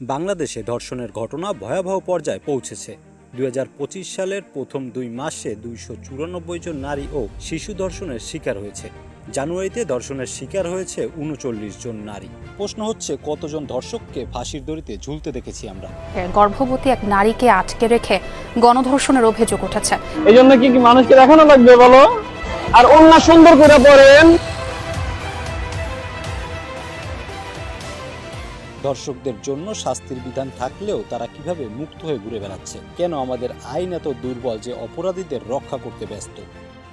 বাংলাদেশে ধর্ষণের ঘটনা ভয়াবহ পর্যায়ে পৌঁছেছে। দুই হাজার পঁচিশ সালের প্রথম দুই মাসে দুইশো চুরানব্বই জন নারী ও শিশু ধর্ষণের শিকার হয়েছে। জানুয়ারিতে ধর্ষণের শিকার হয়েছে উনচল্লিশ জন নারী। প্রশ্ন হচ্ছে কতজন ধর্ষককে ফাঁসির দড়িতে ঝুলতে দেখেছি আমরা? গর্ভবতী এক নারীকে আটকে রেখে গণধর্ষণের অভিযোগ উঠেছে। এই জন্য কি কি মানুষকে দেখানো লাগবে বলো? আর অন্য সুন্দর করে পড়েন দর্শকদের জন্য শাস্তির বিধান থাকলেও তারা কীভাবে মুক্ত হয়ে ঘুরে বেড়াচ্ছে? কেন আমাদের আইন এত দুর্বল যে অপরাধীদের রক্ষা করতে ব্যস্ত?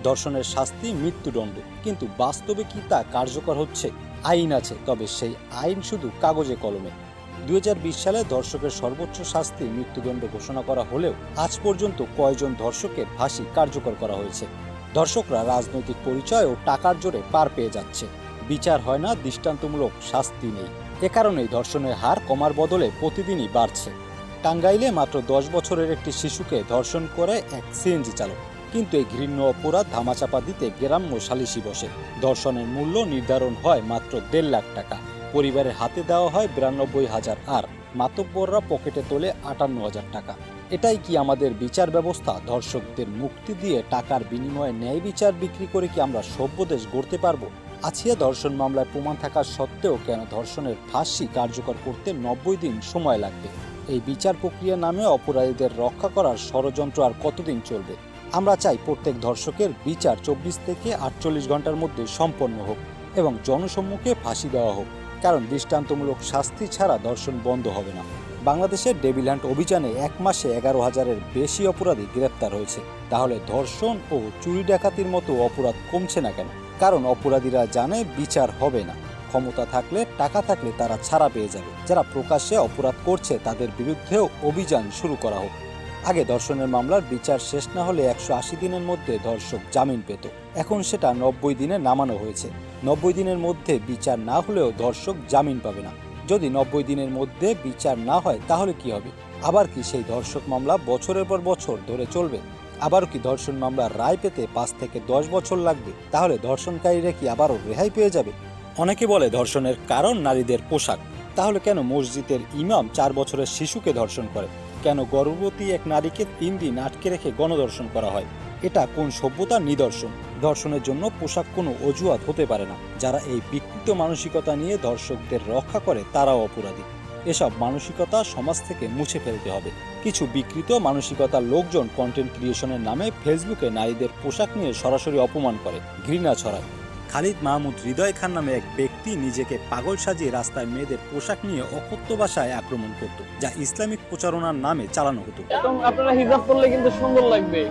দর্শনের শাস্তি মৃত্যুদণ্ড। কিন্তু বাস্তবে কি তা কার্যকর হচ্ছে? আইন আছে, তবে সেই আইন শুধু কাগজে কলমে। দুই হাজার বিশ সালে ধর্ষকের সর্বোচ্চ শাস্তি মৃত্যুদণ্ড ঘোষণা করা হলেও আজ পর্যন্ত কয়জন ধর্ষকের ফাঁসি কার্যকর করা হয়েছে? ধর্ষকরা রাজনৈতিক পরিচয় ও টাকার জোরে পার পেয়ে যাচ্ছে। বিচার হয় না, দৃষ্টান্তমূলক শাস্তি নেই। এ কারণেই ধর্ষণের হার কমার বদলে প্রতিদিনই বাড়ছে। টাঙ্গাইলে মাত্র দশ বছরের একটি শিশুকে ধর্ষণ করে এক সিএনজি চালক। কিন্তু এই ঘৃণ্য অপরাধ ধামাচাপা দিতে গ্রাম্য সালিশি বসে। ধর্ষণের মূল্য নির্ধারণ হয় মাত্র দেড় লাখ টাকা। পরিবারের হাতে দেওয়া হয় বিরানব্বই হাজার আর। মাতব্বররা পকেটে তোলে আটান্ন হাজার টাকা। এটাই কি আমাদের বিচার ব্যবস্থা? ধর্ষকদের মুক্তি দিয়ে টাকার বিনিময়ে ন্যায় বিচার বিক্রি করে কি আমরা সভ্য দেশ গড়তে পারব? আছিয়া ধর্ষণ মামলায় প্রমাণ থাকা সত্ত্বেও কেন ধর্ষণের ফাঁসি কার্যকর করতে নব্বই দিন সময় লাগবে? এই বিচার প্রক্রিয়া নামে অপরাধীদের রক্ষা করার ষড়যন্ত্র আর কতদিন চলবে? আমরা চাই প্রত্যেক ধর্ষকের বিচার চব্বিশ থেকে আটচল্লিশ ঘণ্টার মধ্যে সম্পন্ন হোক এবং জনসম্মুখে ফাঁসি দেওয়া হোক। কারণ দৃষ্টান্তমূলক শাস্তি ছাড়া ধর্ষণ বন্ধ হবে না। বাংলাদেশের ডেভিল হ্যান্ড অভিযানে এক মাসে এগারো হাজারের বেশি অপরাধী গ্রেপ্তার হয়েছে। তাহলে ধর্ষণ ও চুরি ডাকাতির মতো অপরাধ কমছে না কেন? কারণ অপরাধীরা জানে বিচার হবে না। ক্ষমতা থাকলে, টাকা থাকলে তারা ছাড়া পেয়ে যাবে। যারা প্রকাশ্যে অপরাধ করছে, তাদের বিরুদ্ধেও অভিযান শুরু করা হোক। আগে ধর্ষণের মামলার বিচার শেষ না হলে একশো আশি দিনের মধ্যে ধর্ষক জামিন পেত। এখন সেটা নব্বই দিনে নামানো হয়েছে। নব্বই দিনের মধ্যে বিচার না হলেও ধর্ষক জামিন পাবে না। যদি নব্বই দিনের মধ্যে বিচার না হয়, তাহলে কি হবে? আবার কি সেই ধর্ষক মামলা বছরের পর বছর ধরে চলবে? আবারও কি ধর্ষণ মামলার রায় পেতে পাঁচ থেকে দশ বছর লাগবে? তাহলে ধর্ষণকারীরা কি আবারও রেহাই পেয়ে যাবে? অনেকে বলে ধর্ষণের কারণ নারীদের পোশাক। তাহলে কেন মসজিদের ইমাম চার বছরের শিশুকে ধর্ষণ করে? কেন গর্ভবতী এক নারীকে তিন দিন আটকে রেখে গণধর্ষণ করা হয়? এটা কোন সভ্যতার নিদর্শন। ধর্ষণের জন্য পোশাক কোনো অজুহাত হতে পারে না। যারা এই বিকৃত মানসিকতা নিয়ে ধর্ষকদের রক্ষা করে, তারাও অপরাধী। এসব মানসিকতা সমাজ থেকে মুছে ফেলতে হবে। কিছু বিকৃত মানসিকতার লোকজন কন্টেন্ট ক্রিয়েশনের নামে ফেসবুকে নারীদের পোশাক নিয়ে সরাসরি অপমান করে, ঘৃণা ছড়ায়। খালিদ মাহমুদ হৃদয় খান নামে এক ব্যক্তি নিজেকে পাগল সাজিয়ে রাস্তায় মেয়েদের পোশাক নিয়ে অকথ্য ভাষায় আক্রমণ করত, যা ইসলামিক প্রচারণার নামে চালানো হতো। আপনারা হিজাব করলে কিন্তু সুন্দর লাগবে।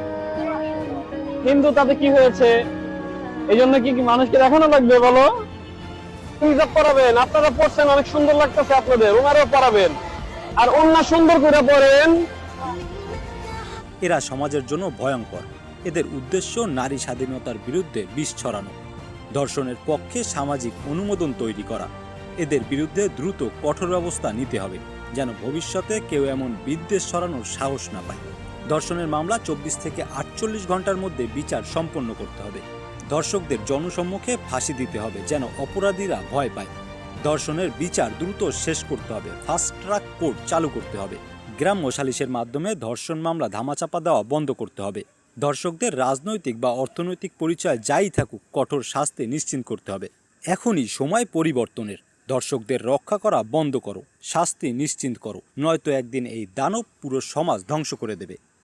কিন্তু তাতে কি হয়েছে? এই জন্য কি মানুষকে দেখানো লাগবে বলো? পরাবেন আপনারা পড়ছেন, অনেক সুন্দর লাগতেছে আপনাদের ওনারাও পরাবেন আর সুন্দর করে পড়েন। এরা সমাজের জন্য ভয়ঙ্কর। এদের উদ্দেশ্য নারী স্বাধীনতার বিরুদ্ধে বিষ ছড়ানো। ধর্ষণের পক্ষে সামাজিক অনুমোদন তৈরি করা। এদের বিরুদ্ধে দ্রুত কঠোর ব্যবস্থা নিতে হবে, যেন ভবিষ্যতে কেউ এমন বিদ্বেষ ছড়ানোর সাহস না পায়। ধর্ষণের মামলা চব্বিশ থেকে আটচল্লিশ ঘণ্টার মধ্যে বিচার সম্পন্ন করতে হবে। দর্শকদের জনসম্মুখে ফাঁসি দিতে হবে যেন অপরাধীরা ভয় পায়। ধর্ষণের বিচার দ্রুত শেষ করতে হবে। ফাস্ট ট্র্যাক কোর্ট চালু করতে হবে। গ্রাম্য সালিশের মাধ্যমে ধর্ষণ মামলা ধামাচাপা দেওয়া বন্ধ করতে হবে। দর্শকদের রাজনৈতিক বা অর্থনৈতিক পরিচয় যাই থাকুক, কঠোর শাস্তি নিশ্চিত করতে হবে। এখনই সময় পরিবর্তনের। দর্শকদের রক্ষা করা বন্ধ করো। শাস্তি নিশ্চিন্ত করো। নয়তো একদিন এই দানব পুরো সমাজ ধ্বংস করে দেবে।